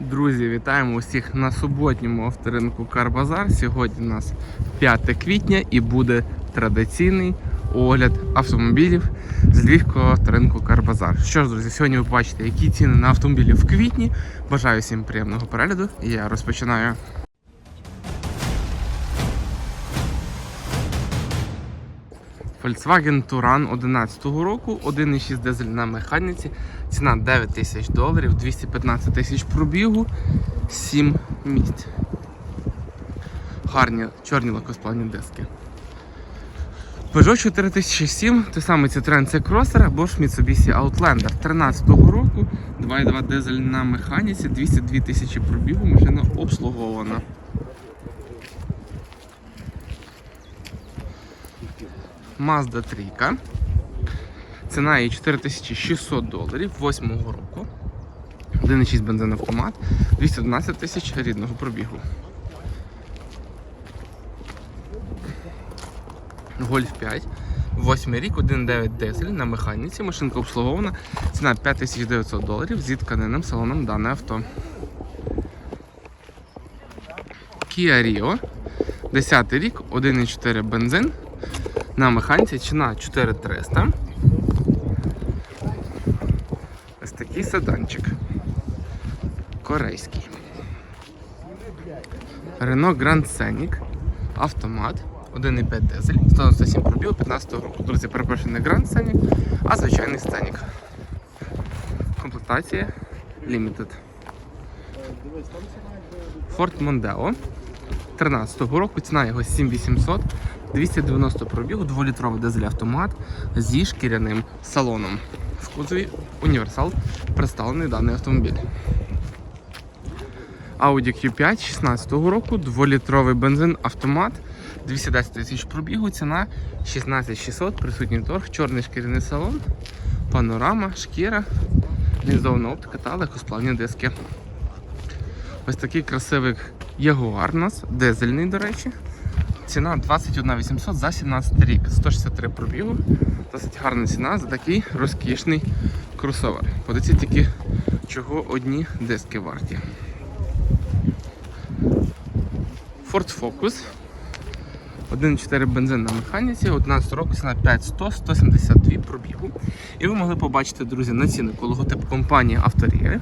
Друзі, вітаємо усіх на суботньому авторинку Карбазар. Сьогодні у нас 5 квітня і буде традиційний огляд автомобілів з Львівського авторинку Карбазар. Що ж, друзі, сьогодні ви бачите, які ціни на автомобілі в квітні. Бажаю всім приємного перегляду. Я розпочинаю. Volkswagen Touran 11 року, 1,6 дизель на механіці, ціна 9 тисяч доларів, 215 тисяч пробігу, 7 місць. Гарні чорні лакосплавні диски. Peugeot 4007, той самий Citroen C-Crosser або ж Mitsubishi Outlander 13 року, 2,2 дизель на механіці, 202 тисячі пробігу, машина обслугована. Mazda 3. Ціна її 4600 доларів 8 року. 1,6 бензин автомат, 212 тисяч рідного пробігу. Гольф 5, 8 рік, 1,9 дизель на механіці, машинка обслугована, ціна 5900 доларів зі тканинним салоном дане авто. Kia Rio, 10 рік, 1,4 бензин, на механіці ціна 4300. Ось такий седанчик. Корейський. Renault Grand Scenic. Автомат. 1,5 дизель. 197 пробіг 15 року. Друзі, перепрошую, не Grand Scenic, а звичайний Scenic. Комплектація Limited. Ford Mondeo. 13 року, ціна його 7800, 290 пробігу, 2-літровий дизель автомат зі шкіряним салоном. В кузові універсал представлений даний автомобіль. Audi Q5 16 року, 2-літровий бензин автомат, 210 тисяч пробігу, ціна 16600, присутній торг, чорний шкіряний салон, панорама, шкіра, лінзована оптика та легкосплавні диски. Ось такий красивий Ягуар у нас, дизельний, до речі. Ціна 21 800 за 17 рік. 163 пробігу. Досить гарна ціна за такий розкішний кросовер. Подивіться тільки, чого одні диски варті. Ford Focus. 1,4 бензин на механіці, 11 року ціна 5100, 172 пробігу. І ви могли побачити, друзі, на цінику логотип компанії Авторія.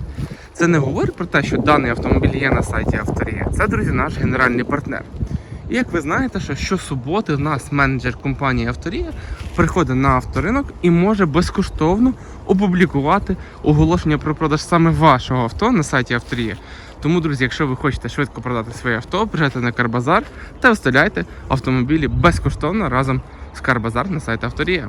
Це не говорить про те, що даний автомобіль є на сайті Авторія. Це, друзі, наш генеральний партнер. І як ви знаєте, що щосуботи в нас менеджер компанії Авторія приходить на авторинок і може безкоштовно опублікувати оголошення про продаж саме вашого авто на сайті Авторія. Тому, друзі, якщо ви хочете швидко продати своє авто, приїжджайте на Карбазар та виставляйте автомобілі безкоштовно разом з Карбазар на сайт Авторія.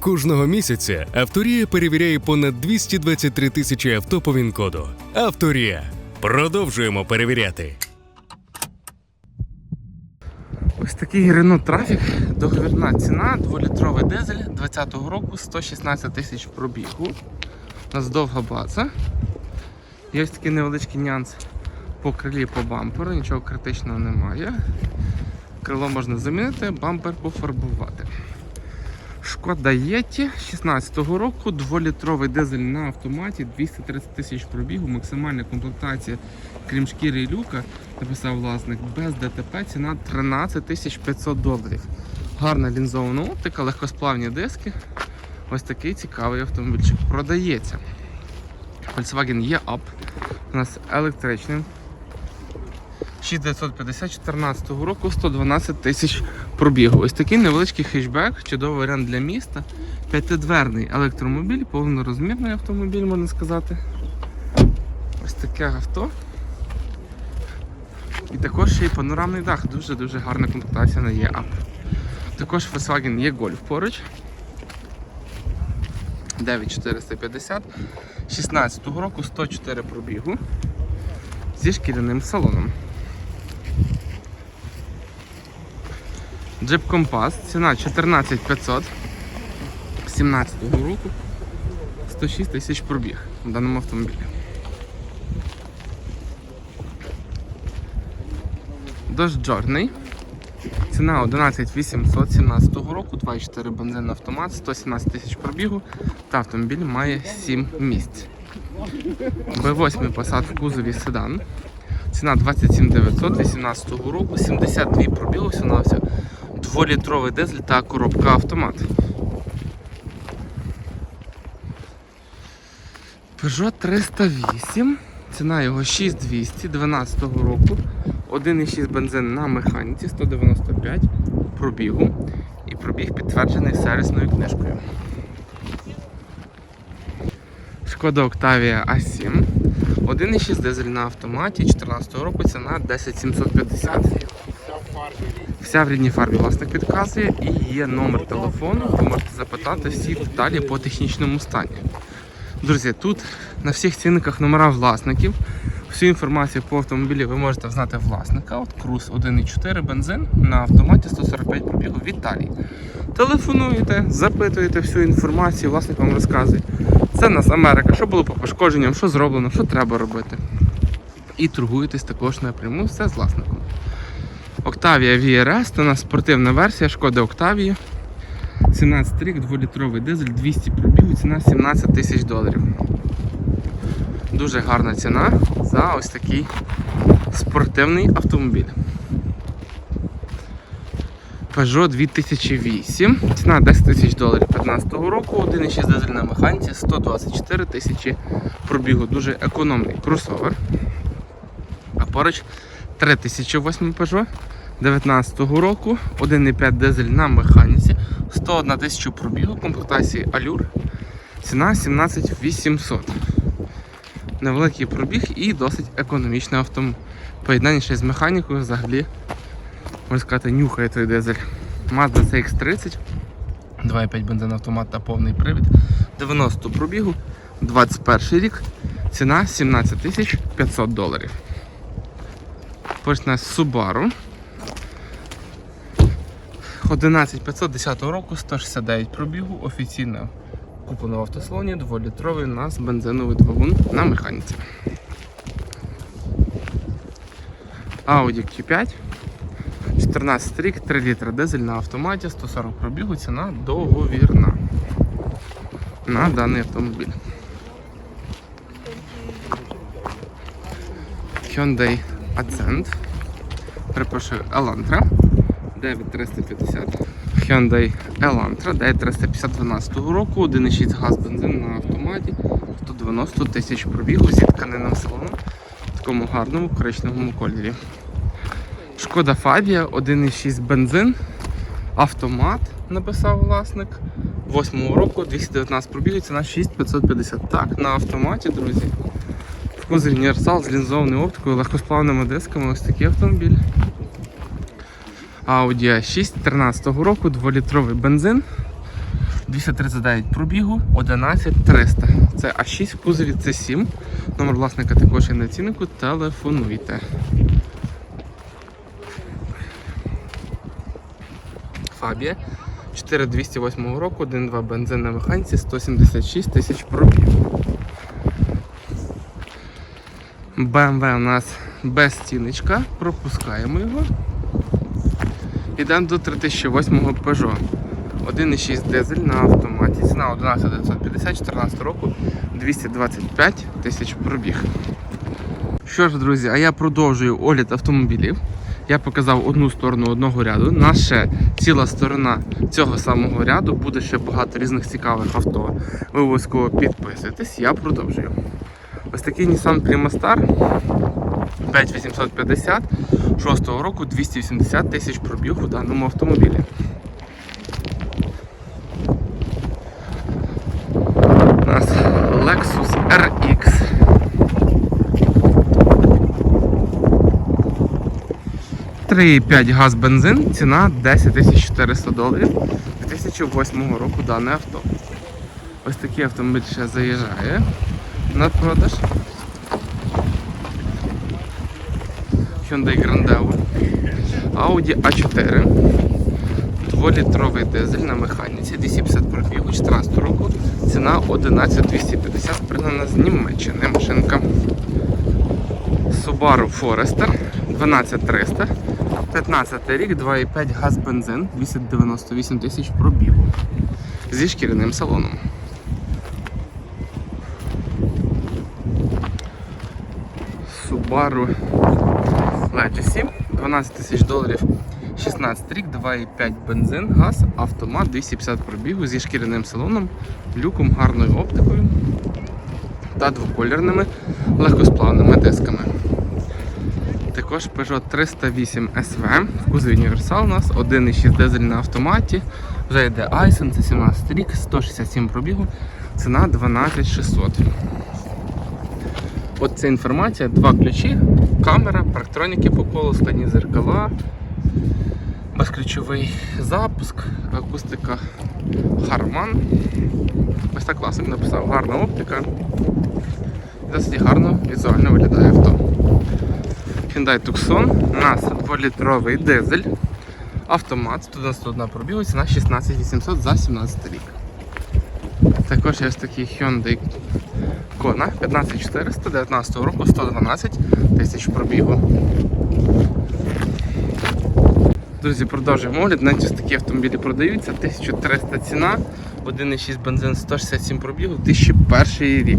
Кожного місяця Авторія перевіряє понад 223 тисячі авто по ВІН-коду. Авторія. Продовжуємо перевіряти. Ось такий Renault Trafic, договірна ціна, 2-літровий дизель 20-го року, 116 тисяч пробігу. У нас довга база. Є ось такий невеличкий нюанс по крилі по бамперу, нічого критичного немає. Крило можна замінити, бампер пофарбувати. Шкода Єті 16-го року, 2-літровий дизель на автоматі, 230 тисяч пробігу, максимальна комплектація, крім шкіри і люка, написав власник, без ДТП ціна 13 500 доларів. Гарна лінзована оптика, легкосплавні диски. Ось такий цікавий автомобільчик продається. Volkswagen E-Up у нас електричний. 6950 14 року 112 тисяч пробігу. Ось такий невеличкий хетчбек, чудовий варіант для міста. П'ятидверний електромобіль, повнорозмірний автомобіль, можна сказати. Ось таке авто. І також ще й панорамний дах. Дуже-дуже гарна комплектація на E-Up. Також Volkswagen E-Golf поруч. 9450 16 року 104 пробігу зі шкіряним салоном. Jeep Compass, ціна 14500 17 року 106 тисяч пробіг в даному автомобілі. Dodge Journey. Ціна 11 800 17 року, 2,4 бензин автомат, 117 тисяч пробігу та автомобіль має 7 місць. B8 Passat в кузові седан. Ціна 27 900 18 року, 72 пробігу, все на все. Дволітровий дизель та коробка автомат. Peugeot 308. Ціна його 6200 12 року. 1,6 бензин на механіці 195 пробігу. І пробіг підтверджений сервісною книжкою. Шкода Octavia A7. 1,6 дизель на автоматі 14 року ціна 10750. Вся в рідній фарбі власник підказує і є номер телефону, ви можете запитати всі деталі по технічному стані. Друзі, тут на всіх цінниках номера власників. Всю інформацію по автомобілі ви можете знати власника. От Круз 1.4 бензин на автоматі 145 пробігу в Італії. Телефонуєте, запитуєте всю інформацію, власник вам розказує. Це нас Америка, що було по пошкодженням, що зроблено, що треба робити. І торгуєтесь також напряму, все з власником. Octavia VRS, це у нас спортивна версія Шкоди Octavia. 17 рік, 2-літровий дизель, 200 пробігу, ціна 17 тисяч доларів. Дуже гарна ціна за ось такий спортивний автомобіль. Peugeot 2008, ціна 10 тисяч доларів 15 року, 1,6 дизель на механіці, 124 тисячі пробігу, дуже економний кросовер. А поруч 3008 Peugeot 19 року, 1,5 дизель на механіці, 101 тисяча пробігу, комплектації Allure, ціна 17800. Невеликий пробіг і досить економічне авто. Поєднання ще з механікою взагалі, можна сказати, нюхає той дизель. Mazda CX-30, 2,5 бензин автомат та повний привід, 90 пробігу, 21 рік, ціна 17 тисяч 500 доларів. У нас Subaru. 11510 року, 169 пробігу, офіційно куплено в автосалоні, 2-літровий у нас бензиновий двигун на механіці. Audi Q5. 14 рік, 3 літра дизель на автоматі, 140 пробігу, ціна договірна на даний автомобіль. Hyundai Accent. Перепрошую, Elantra 9350. Hyundai Elantra 9350 12 року, 1,6 газ бензин на автоматі, 190 тисяч пробігу зі тканинним салоном в такому гарному коричневому кольорі. Шкода Фабія, 1,6 бензин, автомат написав власник. 8 року 219 пробігу, ціна 6550. Так, на автоматі, друзі. В універсал з лінзованою оптикою, легкосплавними дисками, ось такий автомобіль. Audi A6 13 року, 2-літровий бензин. 239 пробігу, 11300. Це А6 в кузові C7. Номер власника також є на ціннику. Телефонуйте. Фабія 4208 року, 1.2 бензин на механіці, 176 тисяч пробігу. BMW у нас без стіночка, пропускаємо його. Йдемо до 3008 Peugeot. 1,6 дизель на автоматі. Ціна 11950 14 року 225 тисяч пробіг. Що ж, друзі, а я продовжую огляд автомобілів. Я показав одну сторону одного ряду. Нас ще ціла сторона цього самого ряду. Буде ще багато різних цікавих авто. Ви обов'язково підписуйтесь, я продовжую. Ось такий Nissan Primastar 5850 6 року 280 тисяч пробіг у даному автомобілі. У нас Lexus RX. Три газ бензин, ціна 10 400 доларів 2008 року дане авто. Ось такий автомобіль ще заїжджає на продаж. Hyundai Grandeo. Audi A4. 2-літровий дизель на механіці, 250 пробігу, 14 року. Ціна 11250, пригнана з Німеччини машинка. Subaru Forester 12300. 15 рік, 2,5 газ бензин, 298 тисяч пробігу. Зі шкіряним салоном. Subaru Legacy 12 тисяч доларів 16 рік, 2,5 бензин, газ, автомат, 250 пробігу зі шкіряним салоном, люком, гарною оптикою та двокольорними легкосплавними дисками. Також Peugeot 308 SV, кузові універсал у нас, 1,6 дизель на автоматі, вже йде Айсен, це 17 рік, 167 пробігу, ціна 12600. От ця інформація, два ключі, камера, парктроніки по колу, складні зеркала, безключовий запуск, акустика Harman. Ось так класик написав, гарна оптика. Досить гарно візуально виглядає авто. Hyundai Tucson, у нас 2-літровий дизель, автомат, 191 пробігу, ціна 16800 за 17 рік. Також є ось такий Hyundai Kona 15400 19 року 112 тисяч пробігу. Друзі, продовжуємо огляд. Навіть ось такі автомобілі продаються. 1300 ціна, 1,6 бензин, 167 пробігу, 2001 рік.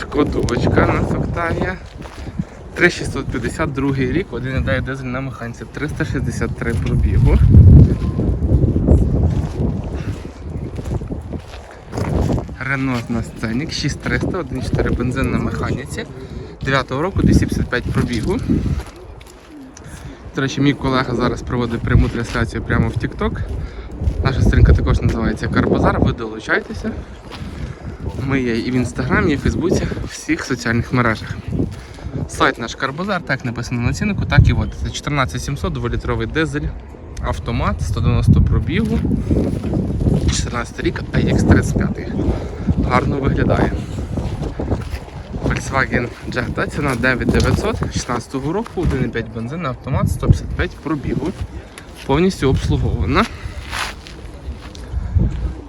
Шкодовочка у нас Октавія. 3652 рік, 1,9 дизель на механіці, 363 пробігу. Рено на сценік 6300, 1,4 бензин на механіці. 9 року 255 пробігу. До речі, мій колега зараз проводить пряму трансляцію прямо в TikTok. Наша сторінка також називається Карбазар. Ви долучайтеся. Ми є і в інстаграмі, і в Фейсбуці, в всіх соціальних мережах. Сайт наш Карбазар, так написано на ціннику, так і вводиться. 14700, 2-літровий дизель, автомат, 190 пробігу, 14 рік, AX35. Гарно виглядає. Volkswagen Jetta, ціна 9900, 16 року, 1,5 бензин, автомат, 155 пробігу. Повністю обслугована.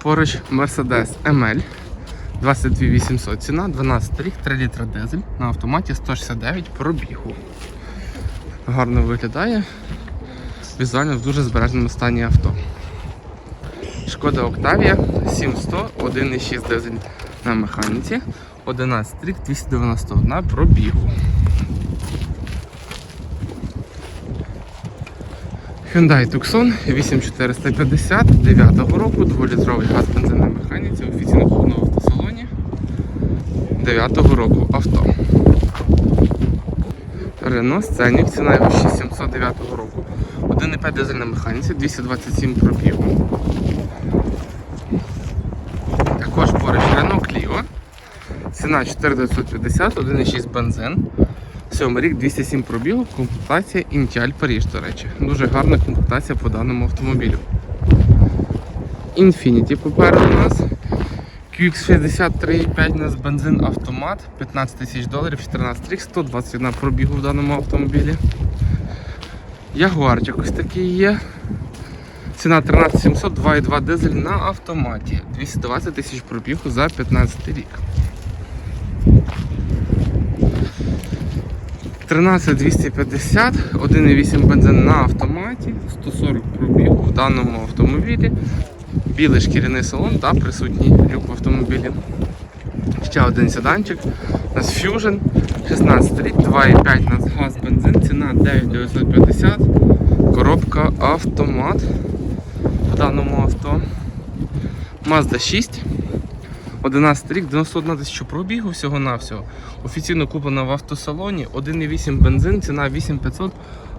Поруч Mercedes ML 22800 ціна, 12 рік, 3 літра дизель на автоматі 169 пробігу. Гарно виглядає. Візуально в дуже збереженому стані авто. Шкода Октавія 700, 1,6 дизель на механіці, 11 рік, 291 пробігу. Hyundai Tucson 8450 9 року, 2-літровий газ бензин на механіці, офіційно куплено в автосалоні 9 року авто. Renault Scenic, ціна його 6709 року, 1,5 дизель на механіці, 227 пробігу. Також поруч Renault Clio. Ціна 4950, 1,6 бензин. 7 рік 207 пробігу, комплектація Intial Паріж, до речі. Дуже гарна комплектація по даному автомобілю. Infiniti попереду у нас. QX63,5 у нас бензин автомат, 15 тисяч доларів, 14 рік, 121 пробігу в даному автомобілі. Ягуарчик ось такий є. Ціна 13700, 2,2 дизель на автоматі. 220 тисяч пробігу за 15 рік. 13250, 1,8 бензин на автоматі, 140 пробігу в даному автомобілі. Білий шкіряний салон та присутній люк в автомобілі. Ще один седанчик. У нас Fusion, 16 рік, 2,5 у нас газ бензин, ціна 9950, коробка автомат в даному авто. Mazda 6. 11 рік, 91 тисячу пробігу всього-навсього. Офіційно куплена в автосалоні, 1,8 бензин, ціна 8500,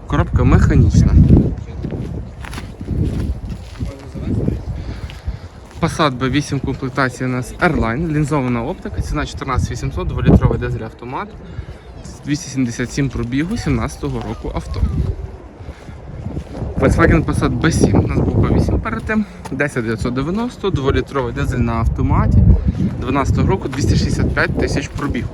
коробка механічна. Passat B8 комплектація у нас Airline, лінзована оптика, ціна 14800, 2-літровий дизель автомат, 277 пробігу 17 року авто. Volkswagen Passat B7, у нас був B8 перед тим, 10990, 2-літровий дизель на автоматі, 12 року 265 тисяч пробігу.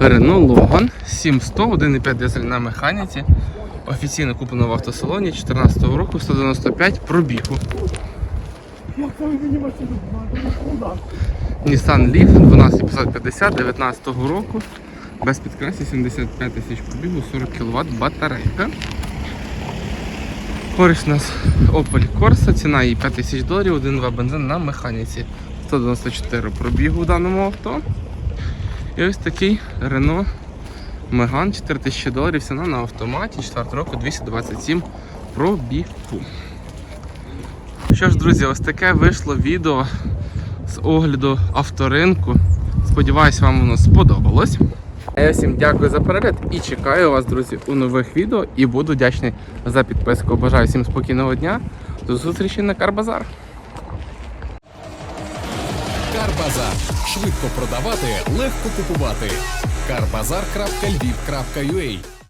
Renault Logan 7100, 1,5 дизель на механіці. Офіційно куплено в автосалоні 2014 року 195 пробігу. Nissan Leaf 12550 19 року. Без підкрасів 75 тисяч пробігу, 40 кВт батарейка. Поруч у нас Opel Corsa, ціна її 5 тисяч доларів, 1.2 бензин на механіці. 194 пробігу в даному авто. І ось такий Renault Megane 4000 доларів, ціна на автоматі 4 року 227 пробігу. Що ж, друзі, ось таке вийшло відео з огляду авторинку. Сподіваюсь, вам воно сподобалось. А Я всім дякую за перегляд і чекаю вас, друзі, у нових відео і буду вдячний за підписку. Бажаю всім спокійного дня. До зустрічі на Карбазар. Карбазар. Швидко продавати, легко купувати. Карбазар.львів.ua